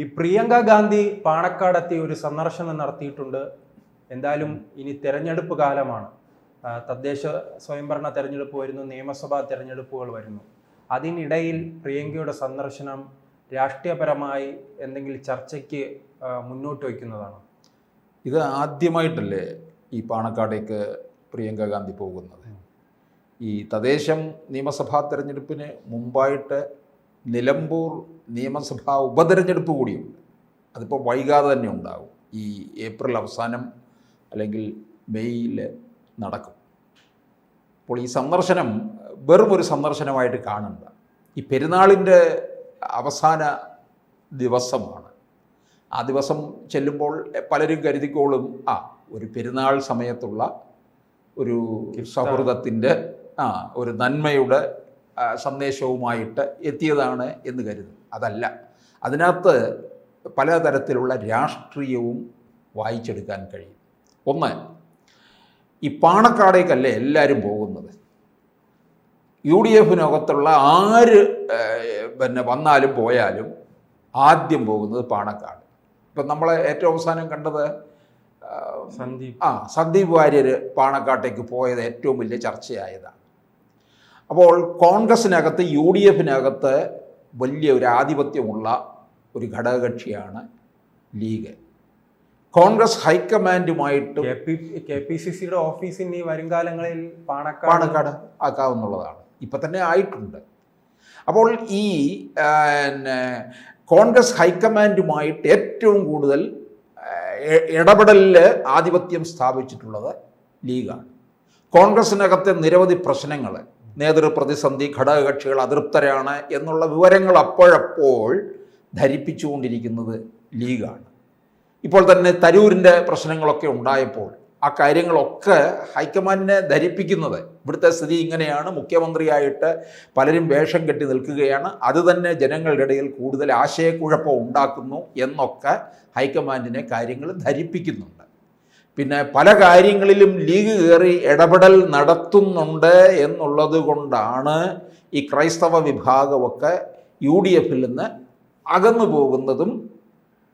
ഈ പ്രിയങ്ക ഗാന്ധി പാണക്കാടെത്തി ഒരു സന്ദർശനം നടത്തിയിട്ടുണ്ട്. എന്തായാലും ഇനി തെരഞ്ഞെടുപ്പ് കാലമാണ്. തദ്ദേശ സ്വയംഭരണ തെരഞ്ഞെടുപ്പ് വരുന്നു നിയമസഭാ തെരഞ്ഞെടുപ്പുകൾ വരുന്നു. അതിനിടയിൽ പ്രിയങ്കയുടെ സന്ദർശനം രാഷ്ട്രീയപരമായി എന്തെങ്കിലും ചർച്ചയ്ക്ക് മുന്നോട്ട് വയ്ക്കുന്നതാണ്. ഇത് ആദ്യമായിട്ടല്ലേ ഈ പാണക്കാടേക്ക് പ്രിയങ്ക ഗാന്ധി പോകുന്നത്? ഈ തദ്ദേശം നിയമസഭാ തെരഞ്ഞെടുപ്പിന് മുമ്പായിട്ട് നിലമ്പൂർ നിയമസഭാ ഉപതെരഞ്ഞെടുപ്പ് കൂടിയുണ്ട് അതിപ്പോൾ വൈകാതെ തന്നെ ഉണ്ടാകും. ഈ ഏപ്രിൽ അവസാനം അല്ലെങ്കിൽ മെയ്യിൽ നടക്കും. അപ്പോൾ ഈ സന്ദർശനം വെറും ഒരു സന്ദർശനമായിട്ട് കാണണ്ട. ഈ പെരുന്നാളിന്റെ അവസാന ദിവസമാണ്. ആ ദിവസം ചെല്ലുമ്പോൾ പലരും കരുതിക്കോളും ആ ഒരു പെരുന്നാൾ സമയത്തുള്ള ഒരു സൗഹൃദത്തിന്റെ ആ ഒരു നന്മയുടെ സന്ദേശവുമായിട്ട് എത്തിയതാണ് എന്ന് കരുതും അതല്ല അതിനകത്ത് പലതരത്തിലുള്ള രാഷ്ട്രീയവും വായിച്ചെടുക്കാൻ കഴിയും. ഒന്ന് ഈ പാണക്കാടേക്കല്ലേ എല്ലാവരും പോകുന്നത്? യു ഡി എഫിനകത്തുള്ള ആര് പിന്നെ വന്നാലും പോയാലും ആദ്യം പോകുന്നത് പാണക്കാട്. ഇപ്പം നമ്മൾ ഏറ്റവും അവസാനം കണ്ടത് സന്ദീപ്. ആ സന്ദീപ് വാര്യർ പാണക്കാട്ടേക്ക് പോയത് ഏറ്റവും വലിയ ചർച്ചയായതാണ്. അപ്പോൾ കോൺഗ്രസിനകത്ത് യു ഡി എഫിനകത്ത് വലിയ ഒരു ആധിപത്യമുള്ള ഒരു ഘടകകക്ഷിയാണ് ലീഗ്. കോൺഗ്രസ് ഹൈക്കമാൻഡുമായിട്ട് കെ പി സി സിയുടെ ഓഫീസിന് ഈ വരുംകാലങ്ങളിൽ പാണക്കാട് പാണക്കാട് ആക്കാവുന്നുള്ളതാണ്. ഇപ്പം തന്നെ ആയിട്ടുണ്ട്. അപ്പോൾ ഈ കോൺഗ്രസ് ഹൈക്കമാൻഡുമായിട്ട് ഏറ്റവും കൂടുതൽ ഇടപെടലിൽ ആധിപത്യം സ്ഥാപിച്ചിട്ടുള്ളത് ലീഗാണ്. കോൺഗ്രസിനകത്തെ നിരവധി പ്രശ്നങ്ങൾ നേതൃപ്രതിസന്ധി ഘടകകക്ഷികൾ അതൃപ്തരാണ് എന്നുള്ള വിവരങ്ങൾ അപ്പോഴപ്പോൾ ധരിപ്പിച്ചുകൊണ്ടിരിക്കുന്നത് ലീഗാണ്. ഇപ്പോൾ തന്നെ തരൂരിന്റെ പ്രശ്നങ്ങളൊക്കെ ഉണ്ടായപ്പോൾ ആ കാര്യങ്ങളൊക്കെ ഹൈക്കമാൻഡിനെ ധരിപ്പിക്കുന്നത് ഇവിടുത്തെ സ്ഥിതി ഇങ്ങനെയാണ്. മുഖ്യമന്ത്രിയായിട്ട് പലരും വേഷം കെട്ടി നിൽക്കുകയാണ്. അത് തന്നെ ജനങ്ങളുടെ ഇടയിൽ കൂടുതൽ ആശയക്കുഴപ്പം ഉണ്ടാക്കുന്നു എന്നൊക്കെ ഹൈക്കമാൻഡിനെ കാര്യങ്ങൾ ധരിപ്പിക്കുന്നുണ്ട്. പിന്നെ പല കാര്യങ്ങളിലും ലീഗ് കയറി ഇടപെടൽ നടത്തുന്നുണ്ട് എന്നുള്ളത് കൊണ്ടാണ് ഈ ക്രൈസ്തവ വിഭാഗമൊക്കെ യു ഡി എഫിൽ നിന്ന് അകന്നു പോകുന്നതും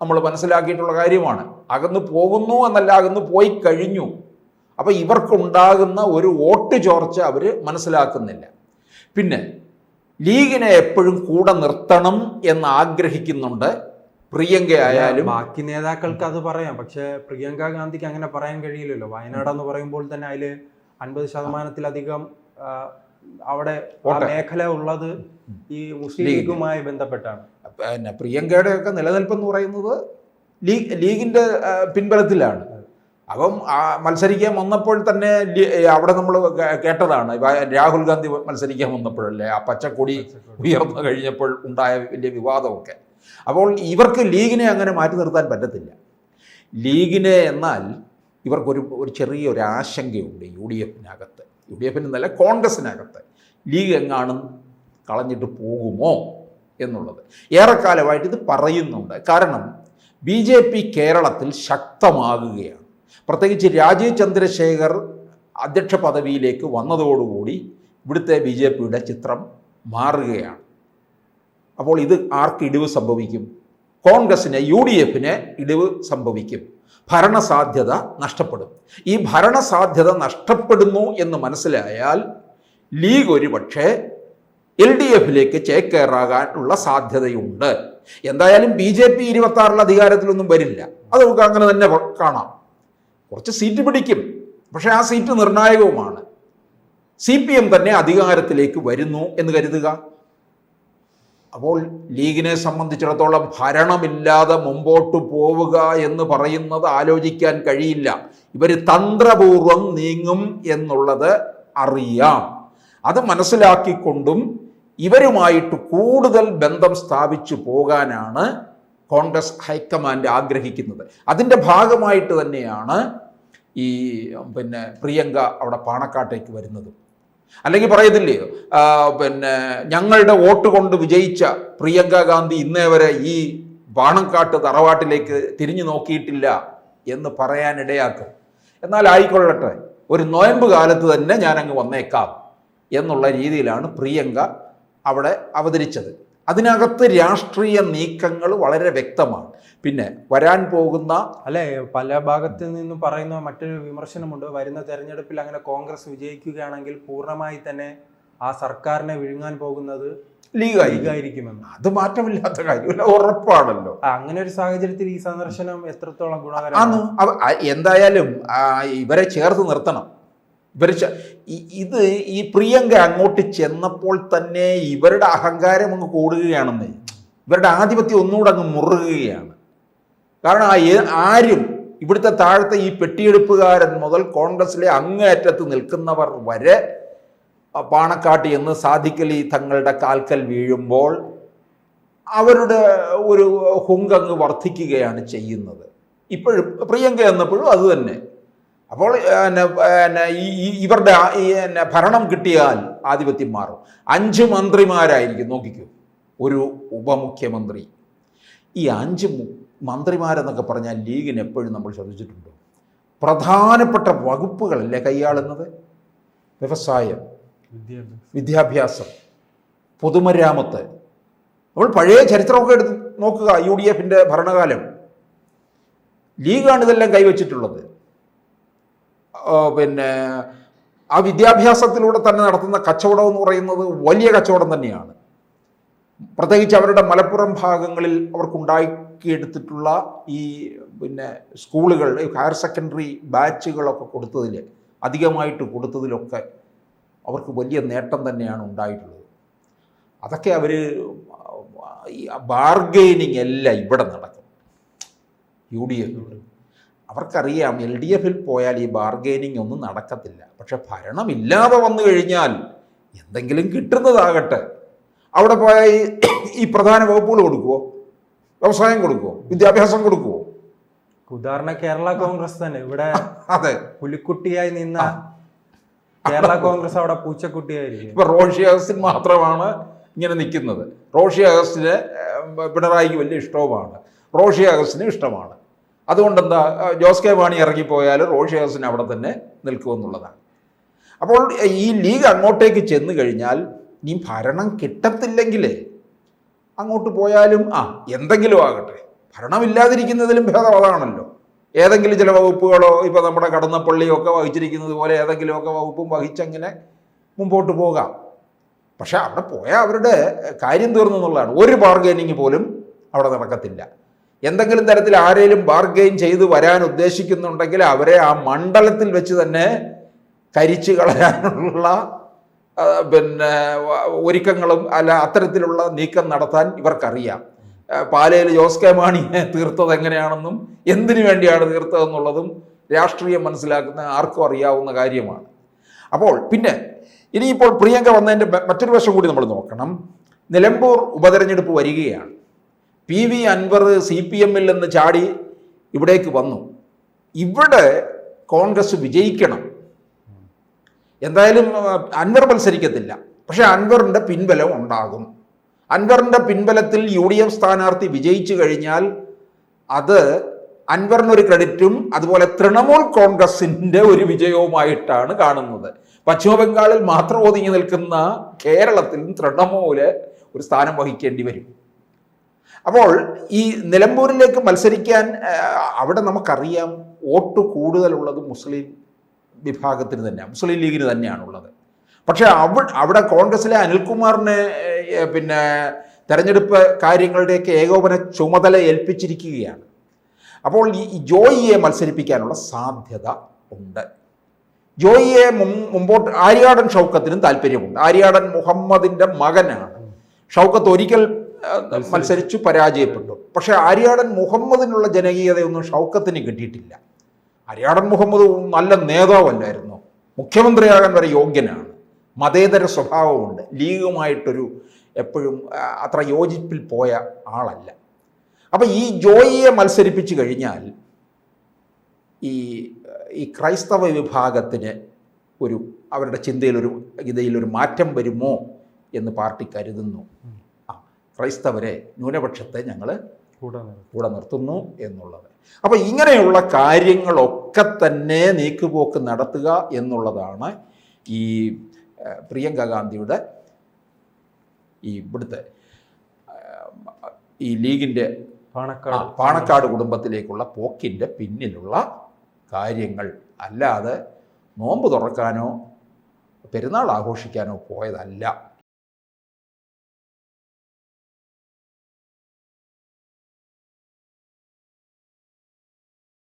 നമ്മൾ മനസ്സിലാക്കിയിട്ടുള്ള കാര്യമാണ്. അകന്നു പോകുന്നു എന്നല്ല അകന്നു പോയി കഴിഞ്ഞു. അപ്പോൾ ഇവർക്കുണ്ടാകുന്ന ഒരു വോട്ട് ചോർച്ച അവർ മനസ്സിലാക്കുന്നില്ല. പിന്നെ ലീഗിനെ എപ്പോഴും കൂടെ നിർത്തണം എന്ന് ആഗ്രഹിക്കുന്നുണ്ട്. പ്രിയങ്ക ആയാലും ബാക്കി നേതാക്കൾക്ക് അത് പറയാം. പക്ഷെ പ്രിയങ്ക ഗാന്ധിക്ക് അങ്ങനെ പറയാൻ കഴിയില്ലല്ലോ. വയനാടെന്ന് പറയുമ്പോൾ തന്നെ അതിൽ അൻപത് ശതമാനത്തിലധികം അവിടെ മേഖല ഉള്ളത് ഈ മുസ്ലിം ലീഗുമായി ബന്ധപ്പെട്ടാണ്. പിന്നെ പ്രിയങ്കയുടെ ഒക്കെ നിലനിൽപ്പ് എന്ന് പറയുന്നത് ലീഗ് ലീഗിന്റെ പിൻബലത്തിലാണ്. അപ്പം മത്സരിക്കാൻ വന്നപ്പോൾ തന്നെ അവിടെ നമ്മൾ കേട്ടതാണ്. രാഹുൽ ഗാന്ധി മത്സരിക്കാൻ വന്നപ്പോഴല്ലേ ആ പച്ചക്കൊടി. ഉയർന്നു കഴിഞ്ഞപ്പോൾ ഉണ്ടായ വലിയ വിവാദമൊക്കെ. അപ്പോൾ ഇവർക്ക് ലീഗിനെ അങ്ങനെ മാറ്റി നിർത്താൻ പറ്റത്തില്ല. ലീഗിനെ എന്നാൽ ഇവർക്കൊരു ഒരു ചെറിയൊരു ആശങ്കയുണ്ട് യു ഡി എഫിനകത്ത്. യു ഡി എഫിന് നല്ല കോൺഗ്രസിനകത്ത്. ലീഗ് എങ്ങാനും കളഞ്ഞിട്ട് പോകുമോ എന്നുള്ളത്. ഏറെക്കാലമായിട്ട് ഇത് പറയുന്നുണ്ട്. കാരണം ബി ജെ പി കേരളത്തിൽ ശക്തമാകുകയാണ്. പ്രത്യേകിച്ച് രാജീവ് ചന്ദ്രശേഖർ അധ്യക്ഷ പദവിയിലേക്ക് വന്നതോടുകൂടി ഇവിടുത്തെ ബി ജെ പിയുടെ ചിത്രം മാറുകയാണ്. അപ്പോൾ ഇത് ആർക്ക് ഇടിവ് സംഭവിക്കും? കോൺഗ്രസിന് യു ഡി എഫിന് ഇടിവ് സംഭവിക്കും. ഭരണസാധ്യത നഷ്ടപ്പെടും. ഈ ഭരണസാധ്യത നഷ്ടപ്പെടുന്നു എന്ന് മനസ്സിലായാൽ ലീഗ് ഒരു പക്ഷേ എൽ ഡി എഫിലേക്ക് ചേക്കേറാകാനുള്ള സാധ്യതയുണ്ട്. എന്തായാലും ബി ജെ പി ഇരുപത്തി അധികാരത്തിലൊന്നും വരില്ല. അത് നമുക്ക് അങ്ങനെ തന്നെ കാണാം. കുറച്ച് സീറ്റ് പിടിക്കും. പക്ഷേ ആ സീറ്റ് നിർണായകവുമാണ്. സി പി എം തന്നെ അധികാരത്തിലേക്ക് വരുന്നു എന്ന് കരുതുക. അപ്പോൾ ലീഗിനെ സംബന്ധിച്ചിടത്തോളം ഭരണമില്ലാതെ മുമ്പോട്ട് പോവുക എന്ന് പറയുന്നത് ആലോചിക്കാൻ കഴിയില്ല. ഇവർ തന്ത്രപൂർവം നീങ്ങും എന്നുള്ളത് അറിയാം. അത് മനസ്സിലാക്കിക്കൊണ്ടും ഇവരുമായിട്ട് കൂടുതൽ ബന്ധം സ്ഥാപിച്ചു പോകാനാണ് കോൺഗ്രസ് ഹൈക്കമാൻഡ് ആഗ്രഹിക്കുന്നത്. അതിന്റെ ഭാഗമായിട്ട് തന്നെയാണ് ഈ പിന്നെ പ്രിയങ്ക അവിടെ പാണക്കാട്ടേക്ക് വരുന്നത്. അല്ലെങ്കിൽ പറയത്തില്ലയോ പിന്നെ ഞങ്ങളുടെ വോട്ട് കൊണ്ട് വിജയിച്ച പ്രിയങ്ക ഗാന്ധി ഇന്നേ വരെ ഈ ബാണംകാട്ട് തറവാട്ടിലേക്ക് തിരിഞ്ഞു നോക്കിയിട്ടില്ല എന്ന് പറയാനിടയാക്കും. എന്നാൽ ആയിക്കൊള്ളട്ടെ ഒരു നോയമ്പ് കാലത്ത് തന്നെ ഞാൻ അങ്ങ് വന്നേക്കാം എന്നുള്ള രീതിയിലാണ് പ്രിയങ്ക അവിടെ അവതരിച്ചത്. അതിനകത്ത് രാഷ്ട്രീയ നീക്കങ്ങൾ വളരെ വ്യക്തമാണ്. പിന്നെ വരാൻ പോകുന്ന അല്ലെ പല ഭാഗത്തു നിന്നും പറയുന്ന മറ്റൊരു വിമർശനമുണ്ട്. വരുന്ന തെരഞ്ഞെടുപ്പിൽ അങ്ങനെ കോൺഗ്രസ് വിജയിക്കുകയാണെങ്കിൽ പൂർണമായി തന്നെ ആ സർക്കാരിനെ വിഴുങ്ങാൻ പോകുന്നത് ലീഗായി ലീഗായിരിക്കുമെന്ന്. അത് മാറ്റമില്ലാത്ത കാര്യമില്ല ഉറപ്പാണല്ലോ. അങ്ങനെ ഒരു സാഹചര്യത്തിൽ ഈ സന്ദർശനം എത്രത്തോളം ഗുണകരമാണ്? എന്തായാലും ഇവരെ ചേർത്ത് നിർത്തണം. ഇവർ ഇത് ഈ പ്രിയങ്ക അങ്ങോട്ട് ചെന്നപ്പോൾ തന്നെ ഇവരുടെ അഹങ്കാരം അങ്ങ് കൂടുകയാണെന്നേ. ഇവരുടെ ആധിപത്യം ഒന്നുകൂടെ അങ്ങ് മുറുകുകയാണ്. കാരണം ആ ആരും ഇവിടുത്തെ താഴത്തെ ഈ പെട്ടിയെടുപ്പുകാരൻ മുതൽ കോൺഗ്രസിലെ അങ്ങേയറ്റത്ത് നിൽക്കുന്നവർ വരെ പാണക്കാട്ടി എന്ന് സാധിക്കലി തങ്ങളുടെ കാൽക്കൽ വീഴുമ്പോൾ അവരുടെ ഒരു ഹുങ്കങ്ങ് വർദ്ധിക്കുകയാണ് ചെയ്യുന്നത്. ഇപ്പോഴും പ്രിയങ്ക എന്നപ്പോഴും അത് തന്നെ. അപ്പോൾ ഇവരുടെ ഭരണം കിട്ടിയാൽ ആധിപത്യം മാറും. അഞ്ച് മന്ത്രിമാരായിരിക്കും. നോക്കിക്കൂ. ഒരു ഉപമുഖ്യമന്ത്രി. ഈ അഞ്ച് മന്ത്രിമാരെന്നൊക്കെ പറഞ്ഞാൽ ലീഗിന് എപ്പോഴും നമ്മൾ ശ്രദ്ധിച്ചിട്ടുണ്ട്. പ്രധാനപ്പെട്ട വകുപ്പുകളല്ലേ കൈയാളുന്നത്? വ്യവസായം വിദ്യാഭ്യാസം. പൊതുമരാമത്ത്. നമ്മൾ പഴയ ചരിത്രമൊക്കെ എടുത്ത് നോക്കുക യു ഡി എഫിന്റെ ഭരണകാലം. ലീഗാണ് ഇതെല്ലാം കൈവച്ചിട്ടുള്ളത്. പിന്നെ ആ വിദ്യാഭ്യാസത്തിലൂടെ തന്നെ നടത്തുന്ന കച്ചവടം എന്ന് പറയുന്നത് വലിയ കച്ചവടം തന്നെയാണ്. പ്രത്യേകിച്ച് അവരുടെ മലപ്പുറം ഭാഗങ്ങളിൽ അവർക്കുണ്ടാക്കിയെടുത്തിട്ടുള്ള ഈ പിന്നെ സ്കൂളുകൾ ഹയർ സെക്കൻഡറി ബാച്ചുകളൊക്കെ കൊടുത്തതിൽ അധികമായിട്ട് കൊടുത്തതിലൊക്കെ അവർക്ക് വലിയ നേട്ടം തന്നെയാണ് ഉണ്ടായിട്ടുള്ളത്. അതൊക്കെ അവർ ബാർഗെയിനിങ് എല്ലാം ഇവിടെ നടക്കും. യു ഡി എഫ് അവർക്കറിയാം എൽ ഡി എഫിൽ പോയാൽ ഈ ബാർഗെയിനിങ് ഒന്നും നടക്കത്തില്ല. പക്ഷെ ഭരണമില്ലാതെ വന്നു കഴിഞ്ഞാൽ എന്തെങ്കിലും കിട്ടുന്നതാകട്ടെ. അവിടെ പോയാൽ ഈ പ്രധാന വകുപ്പുകൾ കൊടുക്കുമോ വ്യവസായം കൊടുക്കുമോ വിദ്യാഭ്യാസം കൊടുക്കുമോ ഉദാഹരണ കേരള കോൺഗ്രസ് തന്നെ. ഇവിടെ അതെ. പുലിക്കുട്ടിയായി നിന്ന കേരള കോൺഗ്രസ് അവിടെ പൂച്ചക്കുട്ടിയായിരിക്കും. ഇപ്പൊ റോഷി അഗസ്റ്റിൻ മാത്രമാണ് ഇങ്ങനെ നിൽക്കുന്നത്. റോഷി അഗസ്റ്റിന് പിണറായിക്ക് വലിയ ഇഷ്ടവുമാണ്. റോഷി അഗസ്റ്റിന് ഇഷ്ടമാണ്. അതുകൊണ്ട് എന്താ ജോസ് കെ മാണി ഇറങ്ങിപ്പോയാൽ റോഷി അഗസ്റ്റിന് അവിടെ തന്നെ നിൽക്കുമെന്നുള്ളതാണ്. അപ്പോൾ ഈ ലീഗ് അങ്ങോട്ടേക്ക് ചെന്ന് കഴിഞ്ഞാൽ ഇനി ഭരണം കിട്ടത്തില്ലെങ്കിൽ അങ്ങോട്ട് പോയാലും ആ എന്തെങ്കിലും ആകട്ടെ. ഭരണമില്ലാതിരിക്കുന്നതിലും ഭേദം അതാണല്ലോ. ഏതെങ്കിലും ചില വകുപ്പുകളോ ഇപ്പോൾ നമ്മുടെ കടന്നപ്പള്ളിയോ ഒക്കെ വഹിച്ചിരിക്കുന്നത് പോലെ ഏതെങ്കിലുമൊക്കെ വകുപ്പും വഹിച്ചങ്ങനെ മുമ്പോട്ട് പോകാം. പക്ഷെ അവിടെ പോയാൽ അവരുടെ കാര്യം തീർന്നു എന്നുള്ളതാണ്. ഒരു ബാർഗൈനിങ് പോലും അവിടെ നടക്കത്തില്ല. എന്തെങ്കിലും തരത്തിൽ ആരെങ്കിലും ബാർഗെയിൻ ചെയ്ത് വരാൻ ഉദ്ദേശിക്കുന്നുണ്ടെങ്കിൽ അവരെ ആ മണ്ഡലത്തിൽ വെച്ച് തന്നെ കരിച്ചു കളയാനുള്ള പിന്നെ ഒരുക്കങ്ങളും അല്ല അത്തരത്തിലുള്ള നീക്കം നടത്താൻ ഇവർക്കറിയാം. പാലയിൽ ജോസ് കെ മാണിയെ തീർത്തത് എങ്ങനെയാണെന്നും എന്തിനു വേണ്ടിയാണ് തീർത്തതെന്നുള്ളതും രാഷ്ട്രീയം മനസ്സിലാക്കുന്ന ആർക്കും അറിയാവുന്ന കാര്യമാണ്. അപ്പോൾ പിന്നെ ഇനിയിപ്പോൾ പ്രിയങ്ക വന്നതിന്റെ മറ്റൊരു വശം കൂടി നമ്മൾ നോക്കണം. നിലമ്പൂർ ഉപതെരഞ്ഞെടുപ്പ് വരികയാണ്. P V Anvar C P എമ്മിൽ നിന്ന് ചാടി ഇവിടേക്ക് വന്നു. ഇവിടെ കോൺഗ്രസ് വിജയിക്കണം. എന്തായാലും അൻവർ മത്സരിക്കത്തില്ല. പക്ഷേ അൻവറിന്റെ പിൻബലം ഉണ്ടാകും. അൻവറിന്റെ പിൻബലത്തിൽ യു ഡി എഫ് സ്ഥാനാർത്ഥി വിജയിച്ചു കഴിഞ്ഞാൽ അത് അൻവറിനൊരു ക്രെഡിറ്റും അതുപോലെ തൃണമൂൽ കോൺഗ്രസിന്റെ ഒരു വിജയവുമായിട്ടാണ് കാണുന്നത്. പശ്ചിമബംഗാളിൽ മാത്രം ഒതുങ്ങി നിൽക്കുന്ന കേരളത്തിൽ തൃണമൂൽ ഒരു സ്ഥാനം വഹിക്കേണ്ടി വരും. അപ്പോൾ ഈ നിലമ്പൂരിലേക്ക് മത്സരിക്കാൻ അവിടെ നമുക്കറിയാം വോട്ട് കൂടുതലുള്ളത് മുസ്ലിം വിഭാഗത്തിന് തന്നെ മുസ്ലിം ലീഗിന് തന്നെയാണുള്ളത്. പക്ഷേ അവ അവിടെ കോൺഗ്രസ്സിലെ അനിൽകുമാറിനെ പിന്നെ തെരഞ്ഞെടുപ്പ് കാര്യങ്ങളുടെയൊക്കെ ഏകോപന ചുമതല ഏൽപ്പിച്ചിരിക്കുകയാണ്. അപ്പോൾ ഈ ജോയിയെ മത്സരിപ്പിക്കാനുള്ള സാധ്യത ഉണ്ട്. ജോയിയെ മുമ്പോട്ട് ആര്യാടൻ ഷൗക്കത്തിനും താല്പര്യമുണ്ട്. ആര്യാടൻ മുഹമ്മദിന്റെ മകനാണ്. ഷൗക്കത്ത് ഒരിക്കൽ മത്സരിച്ചു പരാജയപ്പെട്ടു. പക്ഷേ ആര്യാടൻ മുഹമ്മദിനുള്ള ജനകീയതയൊന്നും ഷൗക്കത്തിന് കിട്ടിയിട്ടില്ല. ആര്യാടൻ മുഹമ്മദ് നല്ല നേതാവല്ലായിരുന്നു. മുഖ്യമന്ത്രിയാകാൻ വരെ യോഗ്യനാണ്. മതേതര സ്വഭാവമുണ്ട്. ലീഗുമായിട്ടൊരു എപ്പോഴും അത്ര യോജിപ്പിൽ പോയ ആളല്ല. അപ്പം ഈ ജോയിയെ മത്സരിപ്പിച്ചു കഴിഞ്ഞാൽ ഈ ഈ ക്രൈസ്തവ വിഭാഗത്തിന് ഒരു അവരുടെ ചിന്തയിലൊരു ഗീതയിലൊരു മാറ്റം വരുമോ എന്ന് പാർട്ടി കരുതുന്നു. ആ ക്രൈസ്തവരെ ന്യൂനപക്ഷത്തെ ഞങ്ങൾ കൂടെ നിർത്തും. നിർത്തുന്നു എന്നുള്ളത് അപ്പോൾ ഇങ്ങനെയുള്ള കാര്യങ്ങളൊക്കെ തന്നെ നീക്കുപോക്ക് നടത്തുക എന്നുള്ളതാണ് ഈ പ്രിയങ്ക ഗാന്ധിയുടെ ഈ ഇവിടുത്തെ ഈ ലീഗിന്റെ പാണക്കാട് പാണക്കാട് കുടുംബത്തിലേക്കുള്ള പോക്കിന്റെ പിന്നിലുള്ള കാര്യങ്ങൾ അല്ലാതെ നോമ്പ് തുറക്കാനോ പെരുന്നാൾ ആഘോഷിക്കാനോ പോയതല്ല